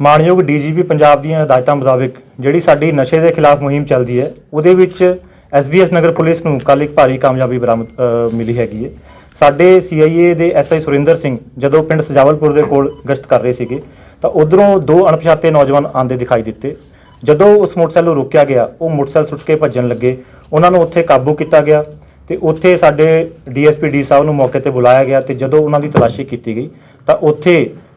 ਮਾਨਯੋਗ ਡੀਜੀਪੀ ਪੰਜਾਬ ਦੀਆਂ ਹਦਾਇਤਾਂ ਮੁਤਾਬਿਕ ਜਿਹੜੀ ਸਾਡੀ ਨਸ਼ੇ ਦੇ ਖਿਲਾਫ ਮੁਹਿੰਮ ਚੱਲਦੀ ਹੈ, ਉਹਦੇ ਵਿੱਚ ਐਸਬੀਐਸ ਨਗਰ ਪੁਲਿਸ ਨੂੰ ਕੱਲ ਇੱਕ ਭਾਰੀ ਕਾਮਯਾਬੀ ਬਰਾਮਦ ਮਿਲੀ ਹੈਗੀ ਹੈ। ਸਾਡੇ ਸੀਆਈਏ ਦੇ ਐਸਆਈ ਸੁਰਿੰਦਰ ਸਿੰਘ ਜਦੋਂ ਪਿੰਡ ਸਜਾਵਲਪੁਰ ਦੇ ਕੋਲ ਗਸ਼ਤ ਕਰ ਰਹੇ ਸੀਗੇ, ਤਾਂ ਉਧਰੋਂ ਦੋ ਅਣਪਛਾਤੇ ਨੌਜਵਾਨ ਆਂਦੇ ਦਿਖਾਈ ਦਿੱਤੇ। ਜਦੋਂ ਉਸ ਮੋਟਰਸਾਈਕਲ ਨੂੰ ਰੋਕਿਆ ਗਿਆ, ਉਹ ਮੋਟਰਸਾਈਕਲ ਸੁੱਟ ਕੇ ਭੱਜਣ ਲੱਗੇ। ਉਹਨਾਂ ਨੂੰ ਉੱਥੇ ਕਾਬੂ ਕੀਤਾ ਗਿਆ ਤੇ ਉੱਥੇ ਸਾਡੇ ਡੀਐਸਪੀ ਡੀ ਸਾਹਿਬ ਨੂੰ ਮੌਕੇ ਤੇ ਬੁਲਾਇਆ ਗਿਆ ਤੇ ਜਦੋਂ ਉਹਨਾਂ ਦੀ ਤਲਾਸ਼ੀ ਕੀਤੀ ਗਈ, ਤਾਂ ਉੱਥੇ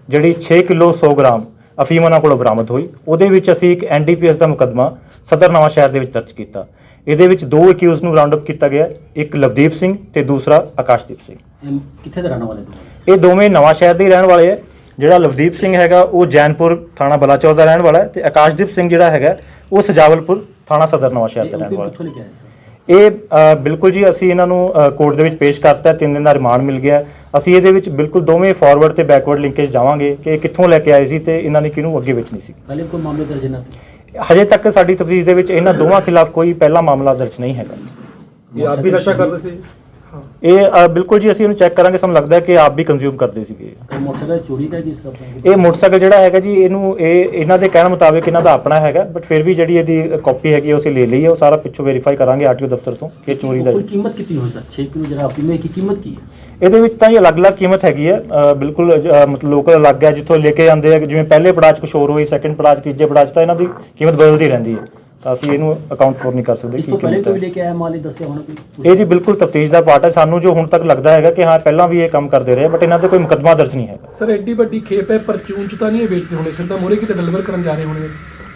ਜਿਹੜੀ 6 ਕਿਲੋ 100 ਗ੍ਰਾਮ ਅਫੀਮ ਉਹਨਾਂ ਕੋਲੋਂ ਬਰਾਮਦ ਹੋਈ। ਉਹਦੇ ਵਿੱਚ ਅਸੀਂ ਇੱਕ ਐਨਡੀਪੀਐਸ ਦਾ ਮੁਕੱਦਮਾ ਸਦਰ ਨਵਾਂ ਸ਼ਹਿਰ ਦੇ ਵਿੱਚ ਦਰਜ ਕੀਤਾ। ਇਹਦੇ ਵਿੱਚ ਦੋ ਅਕਿਊਜ਼ ਨੂੰ ਰਾਉਂਡ ਅਪ ਕੀਤਾ ਗਿਆ ਇੱਕ ਲਵਦੀਪ ਸਿੰਘ ਤੇ ਦੂਸਰਾ ਆਕਾਸ਼ਦੀਪ ਸਿੰਘ। ਕਿੱਥੇ ਦੇ ਰਹਿਣ ਵਾਲੇ ਤੁਸੀਂ ਇਹ ਦੋਵੇਂ ਨਵਾਂ ਸ਼ਹਿਰ ਦੇ ਰਹਿਣ ਵਾਲੇ ਹੈ ਜਿਹੜਾ ਲਵਦੀਪ ਸਿੰਘ ਹੈਗਾ ਉਹ ਜੈਨਪੁਰ ਥਾਣਾ ਬਲਾਚੌਰ ਦਾ ਰਹਿਣ ਵਾਲਾ ਹੈ ਤੇ ਆਕਾਸ਼ਦੀਪ ਸਿੰਘ ਜਿਹੜਾ ਹੈਗਾ ਉਹ ਸਜਾਵਲਪੁਰ ਥਾਣਾ ਸਦਰ ਨਵਾਂ ਸ਼ਹਿਰ ਦਾ ਰਹਿਣ ਵਾਲਾ ਹੈ। ਇਹ ਬਿਲਕੁਲ ਜੀ ਅਸੀਂ ਇਹਨਾਂ ਨੂੰ ਕੋਰਟ ਦੇ ਵਿੱਚ ਪੇਸ਼ ਕਰਤਾ ਤਿੰਨ ਦਿਨ ਦਾ ਰਿਮਾਂਡ ਮਿਲ ਗਿਆ। ਅਸੀਂ ਇਹਦੇ ਵਿੱਚ ਬਿਲਕੁਲ ਦੋਵੇਂ ਫਾਰਵਰਡ ਤੇ ਬੈਕਵਰਡ ਲਿੰਕੇਜ ਜਾਵਾਂਗੇ ਕਿ ਇਹ ਕਿੱਥੋਂ ਲੈ ਕੇ ਆਏ ਸੀ ਤੇ ਇਹਨਾਂ ਨੇ ਕਿਹਨੂੰ ਅੱਗੇ ਵੇਚਣੀ ਸੀ। ਪਹਿਲੇ ਕੋਈ ਮਾਮਲੇ ਦਰਜ ਨਾ ਹਜੇ ਤੱਕ ਸਾਡੀ ਤਫਤੀਸ਼ ਦੇ ਵਿੱਚ ਇਹਨਾਂ ਦੋਵਾਂ ਖਿਲਾਫ ਕੋਈ ਪਹਿਲਾ ਮਾਮਲਾ ਦਰਜ ਨਹੀਂ ਹੈਗਾ। ਇਹ ਆਪ ਵੀ ਨਸ਼ਾ ਕਰਦੇ ਸੀ? ਇਹ ਬਿਲਕੁਲ ਜੀ ਅਸੀਂ ਇਹਨੂੰ ਚੈੱਕ ਕਰਾਂਗੇ ਸਾਨੂੰ ਲੱਗਦਾ ਹੈ ਕਿ ਆਪ ਵੀ ਕੰਜ਼ਿਊਮ ਕਰਦੇ ਸੀਗੇ। ਇਹ ਮੋਟਰਸਾਈਕਲ ਚੋਰੀ ਦਾ ਕਿਸ ਤਰ੍ਹਾਂ ਇਹ ਮੋਟਰਸਾਈਕਲ ਜਿਹੜਾ ਹੈਗਾ ਜੀ ਇਹਨੂੰ ਇਹ ਇਹਨਾਂ ਦੇ ਕਹਿਣ ਮੁਤਾਬਿਕ ਇਹਨਾਂ ਦਾ ਆਪਣਾ ਹੈਗਾ ਬਟ ਫਿਰ ਵੀ ਜਿਹੜੀ ਇਹਦੀ ਕਾਪੀ ਹੈਗੀ ਉਹ ਅਸੀਂ ਲੈ ਲਈ ਹੈ ਉਹ ਸਾਰਾ ਪਿੱਛੋਂ ਵੈਰੀਫਾਈ ਕਰਾਂਗੇ ਆਰਟੀਓ ਦਫ਼ਤਰ ਤੋਂ ਕਿ ਚੋਰੀ ਦਾ ਕੋਈ ਕੀਮਤ ਕਿੰਨੀ ਹੋਈ ਸਰ? 6 ਕਿਲੋ ਜਿਹੜਾ ਹੈ ਕੀ ਕੀਮਤ ਕੀ ਹੈ? ਇਹਦੇ ਵਿੱਚ ਤਾਂ ਇਹ ਅਲੱਗ-ਅਲੱਗ ਕੀਮਤ ਹੈਗੀ ਹੈ ਬਿਲਕੁਲ ਮਤਲਬ ਲੋਕਲ ਅਲੱਗ ਹੈ ਜਿੱਥੋਂ ਲੈ ਕੇ ਜਾਂਦੇ ਆ ਜਿਵੇਂ ਪਹਿਲੇ ਪੜਾਅ 'ਚ ਹੋਰ ਹੋਈ ਸੈਕੰਡ ਪੜਾਅ 'ਚ ਤੀਜੇ ਪੜਾਅ 'ਚ ਤਾਂ ਇਹਨਾਂ ਦੀ ਕੀਮਤ ਬਦਲਦੀ ਰਹਿੰਦੀ ਹੈ। ਤਾਂ ਅਸੀਂ ਇਹਨੂੰ ਅਕਾਊਂਟ ਫੋਰ ਨਹੀਂ ਕਰ ਸਕਦੇ ਇਸ ਕੀ ਤੋਂ ਪਹਿਲੇ ਕੋਈ ਲੈ ਕੇ ਆਇਆ ਮਾਲ ਇਹ ਦੱਸਿਆ ਹੋਣਾ ਕੋਈ? ਇਹ ਜੀ ਬਿਲਕੁਲ ਤਫਤੀਸ਼ ਦਾ ਪਾਰਟ ਹੈ ਸਾਨੂੰ ਜੋ ਹੁਣ ਤੱਕ ਲੱਗਦਾ ਹੈਗਾ ਕਿ ਹਾਂ ਪਹਿਲਾਂ ਵੀ ਇਹ ਕੰਮ ਕਰਦੇ ਰਹੇ ਬਟ ਇਹਨਾਂ ਤੇ ਕੋਈ ਮੁਕੱਦਮਾ ਦਰਜ ਨਹੀਂ ਹੈਗਾ। ਸਰ ਐਡੀ ਵੱਡੀ ਖੇਪ ਹੈ ਪਰਚੂਨ ਚ ਤਾਂ ਨਹੀਂ ਇਹ ਵੇਚਦੇ ਹੋਣੇ ਸਿੱਧਾ ਮੋਰੇ ਕਿਤੇ ਡਿਲੀਵਰ ਕਰਨ ਜਾ ਰਹੇ ਹੋਣੇ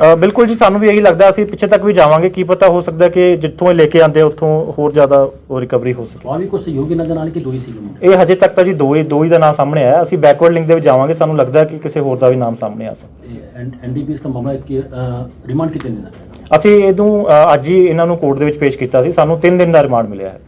ਅ, ਬਿਲਕੁਲ ਜੀ ਸਾਨੂੰ ਵੀ ਇਹੀ ਲੱਗਦਾ ਅਸੀਂ ਪਿੱਛੇ ਤੱਕ ਵੀ ਜਾਵਾਂਗੇ ਕੀ ਪਤਾ ਹੋ ਸਕਦਾ ਕਿ ਜਿੱਥੋਂ ਇਹ ਲੈ ਕੇ ਆਉਂਦੇ ਆ, ਉੱਥੋਂ ਹੋਰ ਜ਼ਿਆਦਾ ਉਹ ਰਿਕਵਰੀ ਹੋ ਸਕੇ। ਔਰ ਵੀ ਕੋਈ ਸਹਿਯੋਗੀ ਨਜ਼ਰ ਨਾਲ ਕਿ ਦੋ ਹੀ ਸੀ ਮੁੰਡੇ ਇਹ ਹਜੇ ਤੱਕ ਤਾਂ ਜੀ ਦੋ ਹੀ ਦੋ ਹੀ ਦਾ ਨਾਮ ਸਾਹਮਣੇ ਆਇਆ ਅਸੀਂ ਬੈਕਵਰਡ ਲਿੰਕ ਦੇ ਵਿੱਚ ਜਾਵਾਂਗੇ ਸਾਨੂੰ ਲੱਗਦਾ ਕਿ ਕਿਸੇ ਹੋਰ ਦਾ ਵੀ ਨਾਮ ਸਾਹਮਣੇ ਆ ਸਕਦਾ। ਐਨਡੀਪੀਐਸ ਦਾ ਮਾਮਲਾ ਕਿ ਰਿਮਾਂਡ ਕਿਤੇ ਨਹੀਂ ਦਾ ਅਸੀਂ ਇਹਨੂੰ ਅ, ਅੱਜ ਹੀ ਇਹਨਾਂ ਨੂੰ ਕੋਰਟ ਦੇ ਵਿੱਚ ਪੇਸ਼ ਕੀਤਾ ਸੀ ਸਾਨੂੰ 3 ਦਿਨ ਦਾ ਰਿਮਾਂਡ ਮਿਲਿਆ ਹੈ।